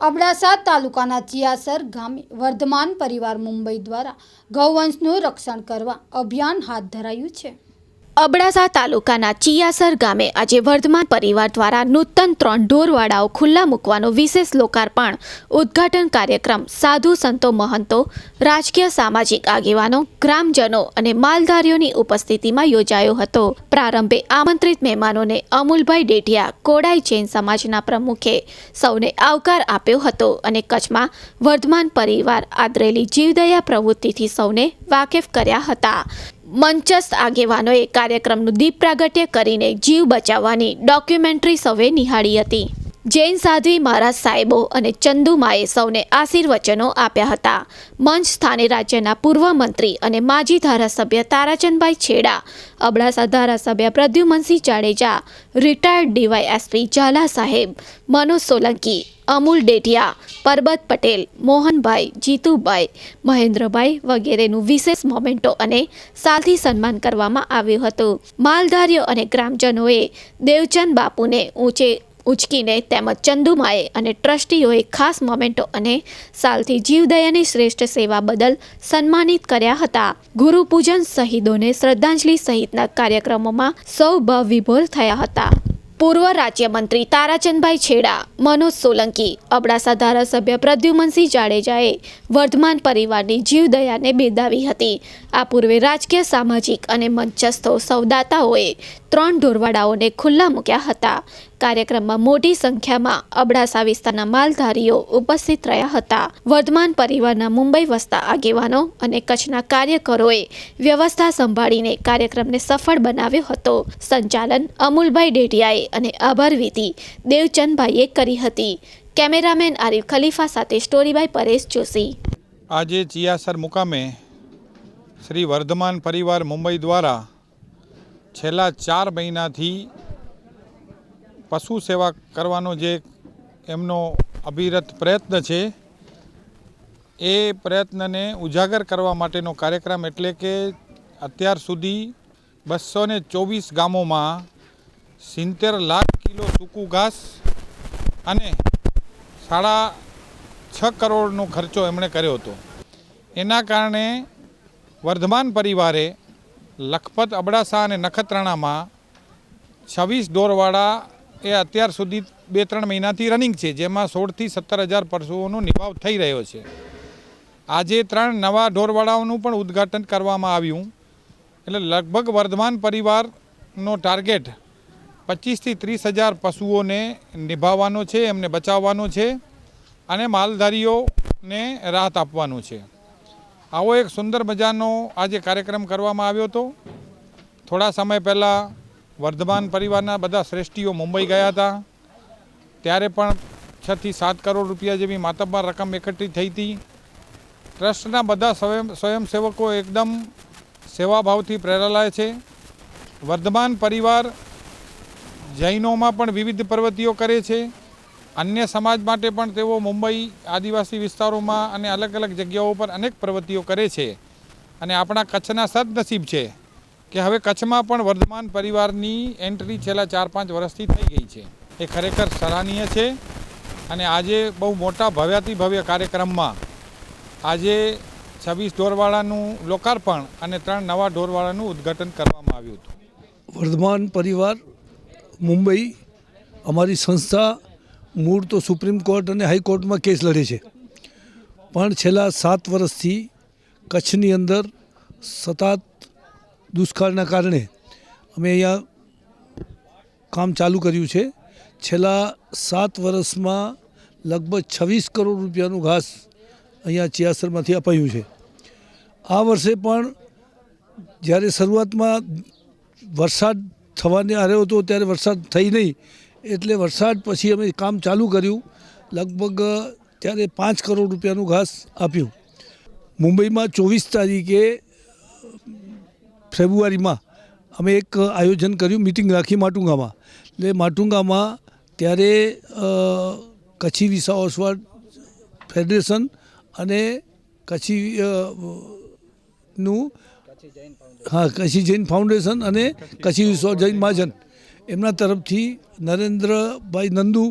અબડાસા તાલુકાના ચિયાસર ગામે વર્ધમાન પરિવાર મુંબઈ દ્વારા ગૌવંશનું રક્ષણ કરવા અભિયાન હાથ ધરાયું છે. અબડાસા તાલુકાના ચિયાસર ગામે આજે વર્ધમાન પરિવાર દ્વારા નૂતન ત્રણ ઢોરવાડાઓ ખુલ્લા મૂકવાનો વિશેષ લોકાર્પણ, ઉદ્ઘાટન કાર્યક્રમ, સાધુ સંતો મહંતો, રાજકીય સામાજિક આગેવાનો, ગ્રામજનો અને માલધારીઓની ઉપસ્થિતિમાં યોજાયો હતો. પ્રારંભે આમંત્રિત મહેમાનોને અમૂલભાઈ ડેઢિયા, કોડાઈ જૈન સમાજના પ્રમુખે સૌને આવકાર આપ્યો હતો અને કચ્છમાં વર્ધમાન પરિવાર આદરેલી જીવદયા પ્રવૃત્તિથી સૌને વાકેફ કર્યા હતા. મંચસ્થ આગેવાનોએ કાર્યક્રમનું દીપ પ્રાગટ્ય કરીને જીવ બચાવવાની ડોક્યુમેન્ટરી સૌએ નિહાળી હતી. જૈન સાધ્વી મહારાજ સાહેબો અને ચંદુમાએ સૌને આશીર્વચનો આપ્યા હતા. મંચ સ્થાને રાજ્યના પૂર્વ મંત્રી અને માજી ધારાસભ્ય તારાચંદભાઈ છેડા, અબડાસા ધારાસભ્ય પ્રદ્યુમનસિંહ જાડેજા રિટાયર્ડ ડીવાયએસપી ઝાલા સાહેબ, મનોજ સોલંકી, અમૂલ ડેઢિયા, પરબત પટેલ, મોહનભાઈ, જીતુભાઈ, મહેન્દ્રભાઈ વગેરેનું વિશેષ મોમેન્ટો અને સાલથી સન્માન કરવામાં આવ્યું હતું. માલધારીઓ અને ગ્રામજનોએ દેવચંદ બાપુને ઊંચે ઉંચકીને તેમજ ચંદુમાએ અને ટ્રસ્ટીઓએ ખાસ મોમેન્ટો અને સાલથી જીવદયાની શ્રેષ્ઠ સેવા બદલ સન્માનિત કર્યા હતા. ગુરુપૂજન શહીદોને શ્રદ્ધાંજલિ સહિતના કાર્યક્રમોમાં સૌ ભાવ વિભોર થયા હતા. પૂર્વ રાજ્યમંત્રી તારાચંદભાઈ છેડા, મનોજ સોલંકી, અબડાસા ધારાસભ્ય પ્રદ્યુમનસિંહ જાડેજાએ વર્ધમાન પરિવારની જીવદયાને બિરદાવી હતી. આ પૂર્વે રાજકીય, સામાજિક અને મંચસ્થો સૌદાતાઓએ ત્રણ ઢોરવાડાઓને ખુલ્લા મૂક્યા હતા. કાર્યક્રમમાં મોટી સંખ્યામાં અબડાસા વિસ્તારના માલધારીઓ ઉપસ્થિત રહ્યા હતા. વર્ધમાન પરિવારના મુંબઈ વસતા આગેવાનો અને કચ્છના કાર્યકરોએ વ્યવસ્થા સંભાળીને કાર્યક્રમને સફળ બનાવ્યો હતો. સંચાલન અમુલભાઈ ડેઢિયાએ અને આભાર દેવચંદભાઈએ કરી હતી. કેમેરામેન આરિફ ખલીફા સાથે સ્ટોરીબાય પરેશ જોશી. આજે ચિયાસર મુકામે શ્રી વર્ધમાન પરિવાર મુંબઈ દ્વારા છેલ્લા ચાર મહિનાથી પશુ સેવા કરવાનો જે એમનો અવિરત પ્રયત્ન છે, એ પ્રયત્નને ઉજાગર કરવા માટેનો કાર્યક્રમ એટલે કે અત્યાર સુધી બસો ને ચોવીસ ગામોમાં સિત્તેર લાખ કિલો સૂકું ઘાસ અને સાડા છ કરોડનો ખર્ચો એમણે કર્યો હતો. એના કારણે વર્ધમાન પરિવારે લખપત અબડાસા અને નખત્રાણામાં છવ્વીસ દોરવાળા એ અત્યાર સુધી બે ત્રણ મહિનાથી રનિંગ છે, જેમાં સોળથી સત્તર હજાર પશુઓનો નિભાવ થઈ રહ્યો છે. આજે ત્રણ નવા ઢોરવાડાઓનું પણ ઉદ્ઘાટન કરવામાં આવ્યું. એટલે લગભગ વર્ધમાન પરિવારનો ટાર્ગેટ પચીસથી ત્રીસ હજાર પશુઓને નિભાવવાનો છે, એમને બચાવવાનો છે અને માલધારીઓને રાહત આપવાનું છે. આવો એક સુંદર મજાનો આજે કાર્યક્રમ કરવામાં આવ્યો હતો. થોડા સમય પહેલાં વર્ધમાન પરિવારના બધા શ્રેષ્ઠીઓ મુંબઈ ગયા હતા. ત્યારે પણ છથી સાત કરોડ રૂપિયા જેવી માતબમાં રકમ એકઠી થઈ હતી. ટ્રસ્ટના બધા સ્વયં, સ્વયંસેવકો એકદમ સેવાભાવથી પ્રેરાલાય છે. વર્ધમાન પરિવાર જૈનોમાં પણ વિવિધ પ્રવૃત્તિઓ કરે છે. અન્ય સમાજ માટે પણ તેઓ મુંબઈ, આદિવાસી વિસ્તારોમાં અને અલગ અલગ જગ્યાઓ પર અનેક પ્રવૃત્તિઓ કરે છે. અને આપણા કચ્છના સદનસીબ છે. કે હવે કચ્છમાં પણ વર્ધમાન પરિવારની એન્ટ્રી છેલ્લા ચાર પાંચ વર્ષથી થઈ ગઈ છે. એ ખરેખર સરાહનીય છે અને આજે બહુ મોટા ભવ્યાતિ ભવ્ય કાર્યક્રમમાં આજે છવ્વીસ ઢોરવાળાનું લોકાર્પણ અને ત્રણ નવા ઢોરવાળાનું ઉદ્ઘાટન કરવામાં આવ્યું હતું. વર્ધમાન પરિવાર, મુંબઈ, અમારી સંસ્થા, મૂળ તો સુપ્રીમ કોર્ટ અને હાઈકોર્ટમાં કેસ લડે છે. પણ છેલ્લા સાત વર્ષથી કચ્છની અંદર સતત દુષ્કાળના કારણે અમે અહીંયા કામ ચાલુ કર્યું છે. છેલ્લા સાત વર્ષમાં લગભગ છવ્વીસ કરોડ રૂપિયાનું ઘાસ અહીંયા ચિયાસરમાંથી અપાયું છે. આ વર્ષે પણ જ્યારે શરૂઆતમાં વરસાદ થવાને આવ્યો હતો ત્યારે વરસાદ થઈ નહીં એટલે વરસાદ પછી અમે કામ ચાલુ કર્યું. લગભગ ત્યારે પાંચ કરોડ રૂપિયાનું ઘાસ આપ્યું. મુંબઈમાં ચોવીસ તારીખે ફેબ્રુઆરીમાં અમે એક આયોજન કર્યું મિટિંગ રાખી માટુંગામાં. એટલે માટુંગામાં ત્યારે કચ્છી વિસા ઓસવાડ ફેડરેશન અને કચ્છી નું હા, કચ્છી જૈન ફાઉન્ડેશન અને કચ્છી વિશ્વ જૈન મહાજન. એમના તરફથી નરેન્દ્રભાઈ નંદુ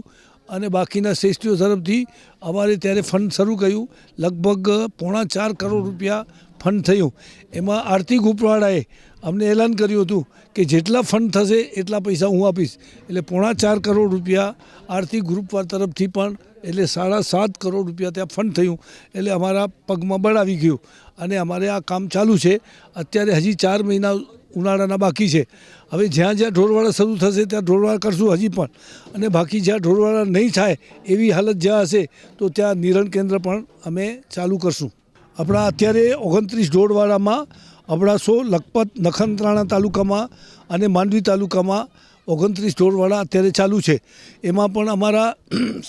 અને બાકીના શ્રેષ્ઠીઓ તરફથી અમારે ત્યારે ફંડ શરૂ કર્યું. લગભગ પોણા ચાર કરોડ રૂપિયા ફંડ થયું. એમાં આર્થિક ઉપરવાળાએ અમને એલાન કર્યું હતું કે જેટલા ફંડ થશે એટલા પૈસા હું આપીશ. એટલે પોણા ચાર કરોડ રૂપિયા આર્થિક ગ્રુપવાર તરફથી પણ એટલે સાડા સાત કરોડ રૂપિયા ત્યાં ફંડ થયું. એટલે અમારા પગમાં બળ આવી ગયું. અને અમારે આ કામ ચાલુ છે. અત્યારે હજી ચાર મહિના ઉનાળાના બાકી છે. હવે જ્યાં જ્યાં ઢોરવાડા શરૂ થશે ત્યાં ઢોરવાડા કરશું હજી પણ. અને બાકી જ્યાં ઢોરવાડા નહીં થાય એવી હાલત જ્યાં હશે તો ત્યાં નિરણ કેન્દ્ર પણ અમે ચાલુ કરશું. આપણા અત્યારે ઓગણત્રીસ ઢોરવાડામાં અબડાસો લખપત નખત્રાણા તાલુકામાં અને માંડવી તાલુકામાં ઓગણત્રીસ ઢોરવાડા અત્યારે ચાલુ છે. એમાં પણ અમારા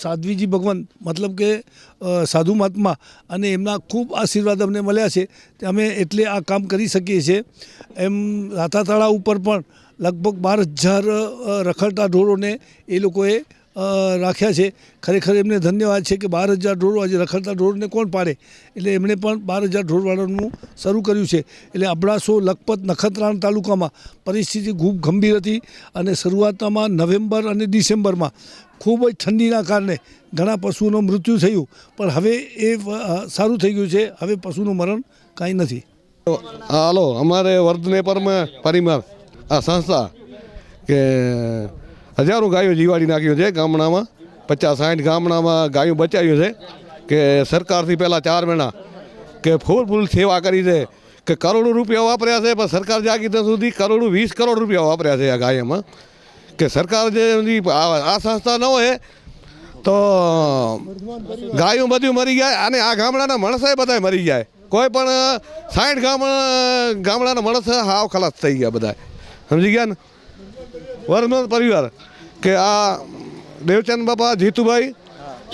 સાધ્વીજી ભગવાન મતલબ કે સાધુ મહાત્મા અને એમના ખૂબ આશીર્વાદ અમને મળ્યા છે. અમે એટલે આ કામ કરી શકીએ છીએ. એમ રાતા તળાવ ઉપર પણ લગભગ બાર હજાર રખડતા ઢોરોને એ લોકોએ રાખ્યા છે. ખરેખર એમને ધન્યવાદ છે કે બાર હજાર ઢોરો આજે રખડતા ઢોરને કોણ પાડે? એટલે એમણે પણ બાર હજાર ઢોરવાળાનું શરૂ કર્યું છે. એટલે અબડાસો, લખપત, નખત્રાણ તાલુકામાં પરિસ્થિતિ ખૂબ ગંભીર હતી અને શરૂઆતમાં નવેમ્બર અને ડિસેમ્બરમાં ખૂબ જ ઠંડીના કારણે ઘણા પશુઓનું મૃત્યુ થયું. પણ હવે એ સારું થઈ ગયું છે. હવે પશુનું મરણ કાંઈ નથી. હાલો, અમારે વર્ધને પરમ પરિવાર, આ સંસ્થા કે હજારો ગાયો જીવાડી નાખ્યું છે ગામડામાં, પચાસ સાઠ ગામડામાં ગાયો બચાવ્યું છે કે સરકારથી પહેલાં ચાર મહિના કે ફૂલ સેવા કરી છે કે કરોડો રૂપિયા વાપર્યા છે, પણ સરકાર જાગી ત્યાં સુધી કરોડો વીસ કરોડ રૂપિયા વાપર્યા છે આ ગાયમાં. કે સરકાર જે આ આ સંસ્થા ન હોય તો ગાયો બધું મરી જાય અને આ ગામડાના માણસે બધા મરી જાય. કોઈ પણ સાઠ ગામ, ગામડાના માણસ હાવ ખલાસ થઈ ગયા બધા સમજી ગયા ને? વર્ધમાન પરિવાર. કે આ દેવચંદ બાપા, જીતુભાઈ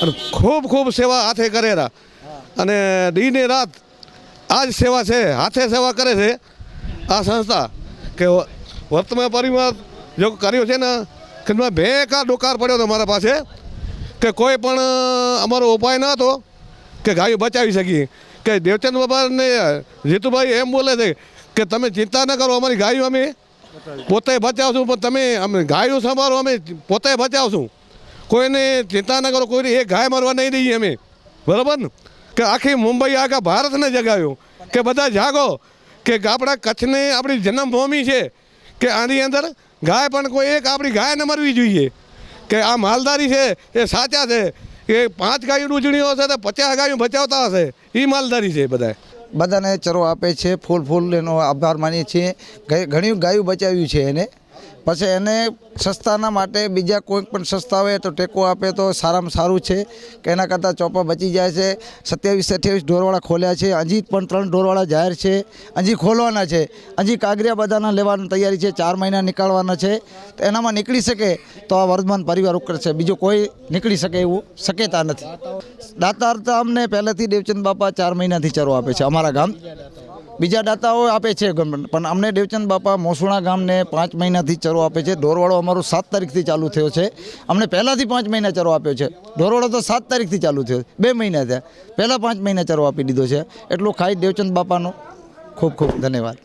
અને ખૂબ ખૂબ સેવા હાથે કરેલા અને દીને રાત આ જ સેવા છે, હાથે સેવા કરે છે આ સંસ્થા. કે વર્તમાન પરિવાર જો કર્યો છે ને કે મેં બે કા ડોકાર પડ્યો હતો મારા પાસે, કે કોઈ પણ અમારો ઉપાય ન હતો કે ગાયો બચાવી શકીએ. કે દેવચંદ બાબાને જીતુભાઈ એમ બોલે છે કે તમે ચિંતા ન કરો, અમારી ગાયો અમે પોતે બચાવશું, પણ તમે અમે ગાયો સંભાળો, અમે પોતે બચાવશું. કોઈને ચિંતા ન કરો, કોઈને એ ગાય મારવા નહીં દઈએ અમે. બરાબર ને? કે આખી મુંબઈ, આખા ભારતને જગાવ્યું કે બધા જાગો, કે આપણા કચ્છને આપણી જન્મભૂમિ છે, કે આની અંદર ગાય પણ કોઈ એક આપણી ગાય ન મરવી જોઈએ. કે આ માલદારી છે, એ સાચા છે. કે પાંચ ગાયો ઉજણીઓ હશે તો પચાસ ગાયો બચાવતા હશે. એ માલદારી છે બધા બધાને ચરો આપે છે, ફૂલ ફૂલ એનો આભાર માનીએ છીએ. ઘણી ગાયું બચાવ્યું છે એને. પછી એને સસ્તાના માટે બીજા કોઈ પણ સસ્તા હોય તો ટેકો આપે તો સારામાં સારું છે કે એના કરતાં ચોપા બચી જાય છે. સત્યાવીસ, અઠ્યાવીસ ઢોરવાળા ખોલ્યા છે. હજી પણ ત્રણ ઢોરવાળા જાહેર છે. હજી ખોલવાના છે. હજી કાગરિયા બધાના લેવાની તૈયારી છે. ચાર મહિના નીકાળવાના છે. તો એનામાં નીકળી શકે તો આ વર્ધમાન પરિવાર ઉપર છે. બીજું કોઈ નીકળી શકે એવું શક્યતા નથી. દાતાર તો અમને પહેલેથી દેવચંદ બાપા ચાર મહિનાથી ચરો આપે છે અમારા ગામ. બીજા દાતાઓ આપે છે પણ અમને દેવચંદ બાપા મોસુણા ગામને પાંચ મહિનાથી ચરો આપે છે. ઢોરવાળો અમારો સાત તારીખથી ચાલુ થયો છે. અમને પહેલાંથી પાંચ મહિના ચરો આપ્યો છે. ઢોરવાળો તો સાત તારીખથી ચાલુ થયો બે મહિના થયા. પહેલાં પાંચ મહિના ચરો આપી દીધો છે. એટલું ખાઈ દેવચંદ બાપાનો ખૂબ ખૂબ ધન્યવાદ.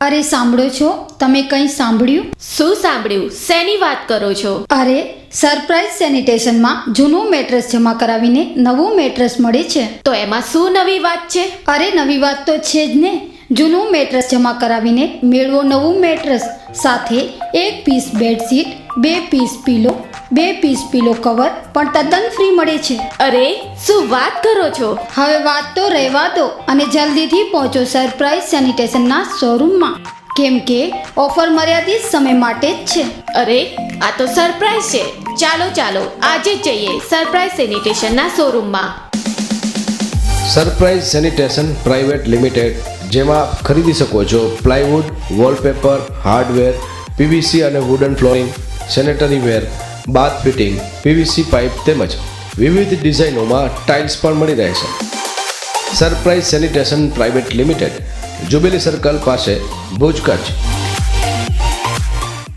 અરે સાંભળો છો? તમે કંઈ સાંભળ્યું? શું સાંભળ્યું? શેની વાત કરો છો? અરે સરપ્રાઇઝ સેનિટેશનમાં જૂનું મેટ્રેસ જમા કરાવીને નવું મેટ્રેસ મળે છે. તો એમાં શું નવી વાત છે? અરે નવી વાત તો છે જ ને. જૂનું મેટ્રેસ જમા કરાવીને મેળવો નવું મેટ્રેસ. સાથે એક પીસ બેડશીટ બે પીસ પીલો બે પીસ પીલો કવર પણ તદ્દન ફ્રી મળે છે. અરે શું વાત કરો છો? હવે વાત તો રહેવા દો અને જલ્દીથી પહોંચો સરપ્રાઇઝ સેનિટેશનના શોરૂમમાં. કેમ કે ઓફર મર્યાદિત સમય માટે જ છે. અરે આ તો સરપ્રાઈઝ છે. ચાલો ચાલો આજે જ જઈએ સરપ્રાઈઝ સેનિટેશનના શોરૂમમાં. સરપ્રાઇઝ સેનિટેશન પ્રાઇવેટ લિમિટેડ જેમાં ખરીદી શકો છો પ્લાયવુડ વોલપેપર હાર્ડવેર પીવીસી અને wooden flooring sanitary ware bath fitting, PVC pipe તેમજ વિવિધ ડિઝાઇનોમાં ટાઇલ્સ પણ મળી રહે છે. Surprise sanitation private limited, jubilee circle પાસે ભુજ કચ્છ.